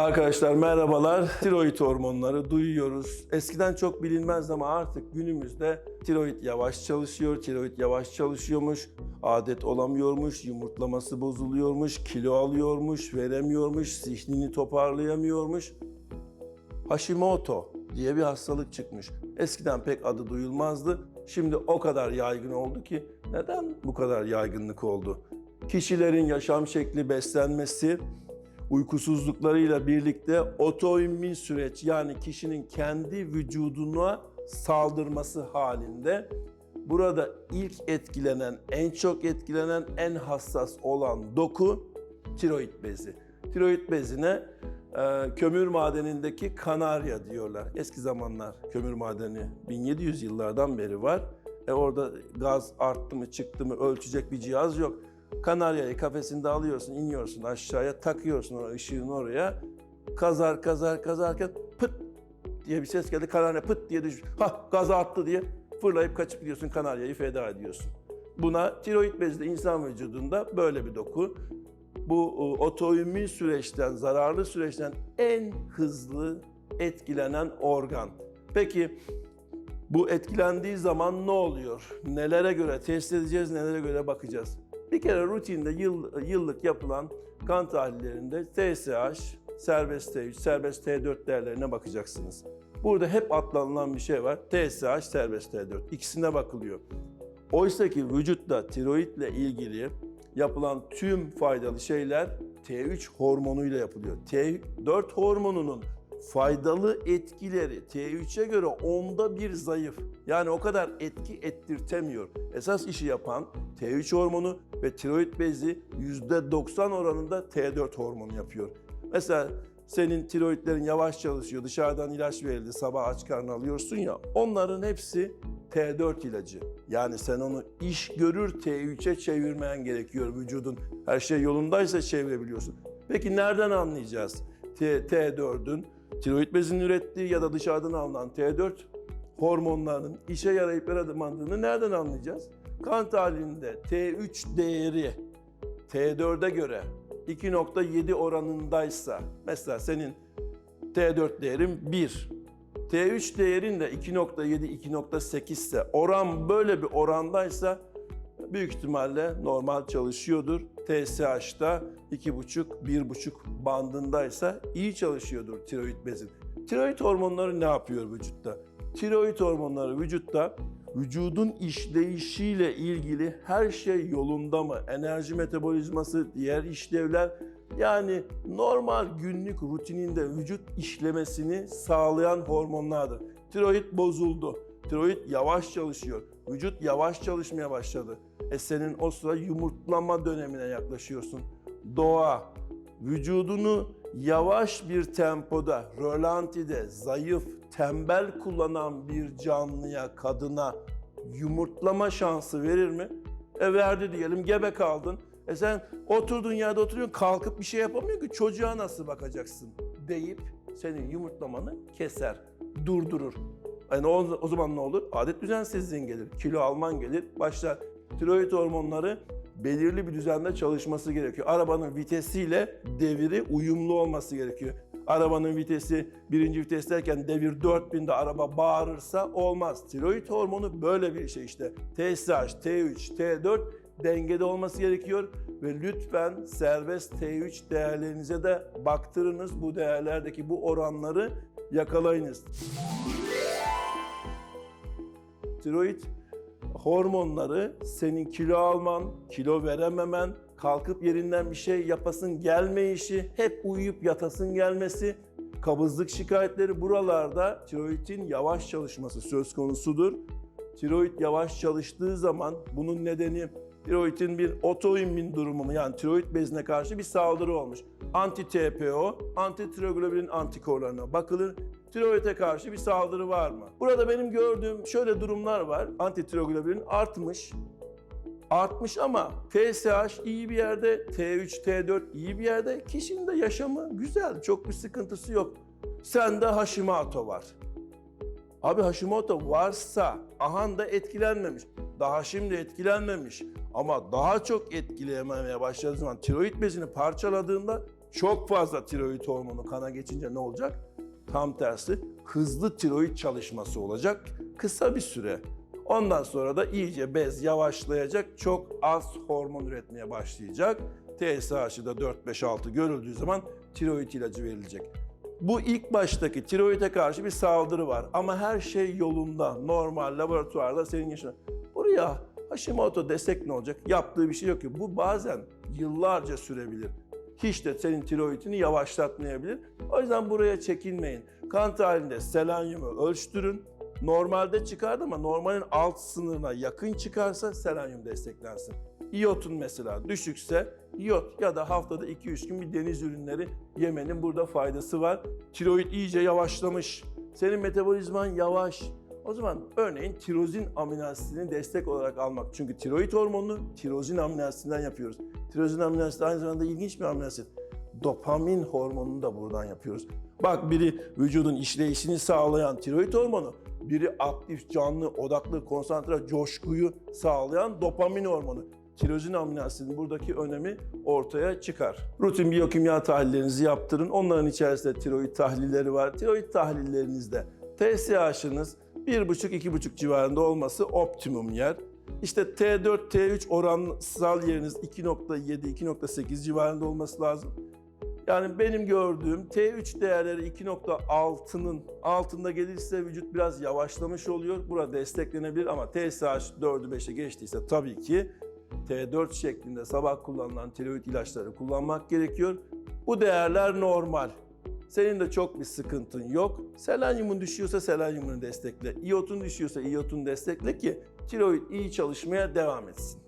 Arkadaşlar merhabalar. Tiroid hormonları duyuyoruz. Eskiden çok bilinmez ama artık günümüzde tiroid yavaş çalışıyor. Tiroid yavaş çalışıyormuş. Adet olamıyormuş, yumurtlaması bozuluyormuş, kilo alıyormuş, veremiyormuş, zihnini toparlayamıyormuş. Hashimoto diye bir hastalık çıkmış. Eskiden pek adı duyulmazdı. Şimdi o kadar yaygın oldu ki neden bu kadar yaygınlık oldu? Kişilerin yaşam şekli, beslenmesi, uykusuzluklarıyla birlikte otoimmün süreç yani kişinin kendi vücuduna saldırması halinde burada ilk etkilenen, en çok etkilenen, en hassas olan doku tiroid bezi. Tiroid bezine e, kömür madenindeki kanarya diyorlar. Eski zamanlar kömür madeni 1700 yıllardan beri var. E orada gaz arttı mı çıktı mı ölçecek bir cihaz yok. Kanaryayı kafesinde alıyorsun, iniyorsun aşağıya, takıyorsun o ışığın oraya. Kazar kazar kazarken pıt diye bir ses geldi. Kanarya pıt diye düşmüş. Ha gaza attı diye fırlayıp kaçıp gidiyorsun kanaryayı feda ediyorsun. Buna tiroid bezi de insan vücudunda böyle bir doku. Bu otoimmün süreçten, zararlı süreçten en hızlı etkilenen organ. Peki bu etkilendiği zaman ne oluyor? Nelere göre test edeceğiz, nelere göre bakacağız? Bir kere rutinde yıl, yıllık yapılan kan tahlillerinde TSH, serbest T3, serbest T4 değerlerine bakacaksınız. Burada hep atlanılan bir şey var. TSH, serbest T4. İkisine bakılıyor. Oysa ki vücutta tiroidle ilgili yapılan tüm faydalı şeyler T3 hormonuyla yapılıyor. T4 hormonunun faydalı etkileri T3'e göre onda bir zayıf. Yani o kadar etki ettirtemiyor. Esas işi yapan T3 hormonu ve tiroid bezi %90 oranında T4 hormonu yapıyor. Mesela senin tiroidlerin yavaş çalışıyor, dışarıdan ilaç verildi, sabah aç karnı alıyorsun ya, onların hepsi T4 ilacı. Yani sen onu iş görür T3'e çevirmen gerekiyor vücudun. Her şey yolundaysa çevirebiliyorsun. Peki nereden anlayacağız? T, T4'ün tiroid bezinin ürettiği ya da dışarıdan alınan T4 hormonlarının işe yarayıp yaramadığını nereden anlayacağız? Kan tahlilinde T3 değeri T4'e göre 2.7 oranındaysa, mesela senin T4 değerin 1, T3 değerin de 2.7-2.8 ise, oran böyle bir orandaysa büyük ihtimalle normal çalışıyordur. TSH'da 2.5-1.5 bandındaysa iyi çalışıyordur tiroid bezin. Tiroid hormonları ne yapıyor vücutta? Tiroid hormonları vücutta vücudun işleyişiyle ilgili her şey yolunda mı? Enerji metabolizması, diğer işlevler yani normal günlük rutininde vücut işlemesini sağlayan hormonlardır. Tiroid bozuldu. Tiroid yavaş çalışıyor. Vücut yavaş çalışmaya başladı. E senin o sıra yumurtlama dönemine yaklaşıyorsun. Doğa vücudunu yavaş bir tempoda, rölantide, zayıf, tembel kullanan bir canlıya, kadına yumurtlama şansı verir mi? E verdi diyelim, gebe kaldın. E sen oturduğun yerde oturuyorsun, kalkıp bir şey yapamıyorsun ki çocuğa nasıl bakacaksın deyip senin yumurtlamanı keser, durdurur. Yani o, o zaman ne olur? Adet düzensizliğin gelir, kilo alman gelir, başlar. Tiroid hormonları belirli bir düzende çalışması gerekiyor. Arabanın vitesiyle deviri uyumlu olması gerekiyor. Arabanın vitesi birinci vitesteyken devir 4000'de araba bağırırsa olmaz. Tiroid hormonu böyle bir şey işte. TSH, T3, T4 dengede olması gerekiyor ve lütfen serbest T3 değerlerinize de baktırınız. Bu değerlerdeki bu oranları yakalayınız. Tiroid hormonları senin kilo alman, kilo verememen, kalkıp yerinden bir şey yapasın gelmeyişi, hep uyuyup yatasın gelmesi, kabızlık şikayetleri buralarda tiroidin yavaş çalışması söz konusudur. Tiroid yavaş çalıştığı zaman bunun nedeni tiroidin bir otoimmün durumu mu yani tiroid bezine karşı bir saldırı olmuş. Anti-TPO, anti-tiroglobulin antikorlarına bakılır. Tiroide karşı bir saldırı var mı? Burada benim gördüğüm şöyle durumlar var. Anti-tiroglobulin artmış. Artmış ama TSH iyi bir yerde, T3, T4 iyi bir yerde. Kişinin de yaşamı güzel, çok bir sıkıntısı yok. Sende Hashimoto var. Abi Hashimoto varsa ahan da etkilenmemiş. Daha şimdi etkilenmemiş. Ama daha çok etkilememeye başladığı zaman tiroid bezini parçaladığında Çok fazla tiroid hormonu kana geçince ne olacak? Tam tersi hızlı tiroid çalışması olacak kısa bir süre. Ondan sonra da iyice bez yavaşlayacak, çok az hormon üretmeye başlayacak. TSH'ı da 4-5-6 görüldüğü zaman tiroid ilacı verilecek. Bu ilk baştaki tiroide karşı bir saldırı var ama her şey yolunda, normal laboratuvarda senin yaşına. Buraya Hashimoto desek ne olacak? Yaptığı bir şey yok ki. Bu bazen yıllarca sürebilir. Hiç de senin tiroidini yavaşlatmayabilir. O yüzden buraya çekinmeyin. Kan halinde selenyumu ölçtürün. Normalde çıkardı ama normalin alt sınırına yakın çıkarsa selenyum desteklensin. İyotun mesela düşükse iyot ya da haftada 2-3 gün bir deniz ürünleri yemenin burada faydası var. Tiroid iyice yavaşlamış. Senin metabolizman yavaş. O zaman örneğin tirozin amino asidini destek olarak almak. Çünkü tiroid hormonunu tirozin amino asidinden yapıyoruz. Tirozin amino asidi aynı zamanda ilginç bir amino asit. Dopamin hormonunu da buradan yapıyoruz. Bak biri vücudun işleyişini sağlayan tiroid hormonu, biri aktif, canlı, odaklı, konsantre, coşkuyu sağlayan dopamin hormonu. Tirozin amino asidinin buradaki önemi ortaya çıkar. Rutin biyokimya tahlillerinizi yaptırın. Onların içerisinde tiroid tahlilleri var. Tiroid tahlillerinizde TSH'ınız 1,5-2,5 civarında olması optimum yer. İşte T4, T3 oransal yeriniz 2.7-2.8 civarında olması lazım. Yani benim gördüğüm T3 değerleri 2.6'nın altında gelirse vücut biraz yavaşlamış oluyor. Burada desteklenebilir ama TSH 4'ü 5'e geçtiyse tabii ki T4 şeklinde sabah kullanılan tiroid ilaçları kullanmak gerekiyor. Bu değerler normal. Senin de çok bir sıkıntın yok. Selenyumun düşüyorsa selenyumunu destekle. İyotun düşüyorsa iyotunu destekle ki tiroid iyi çalışmaya devam etsin.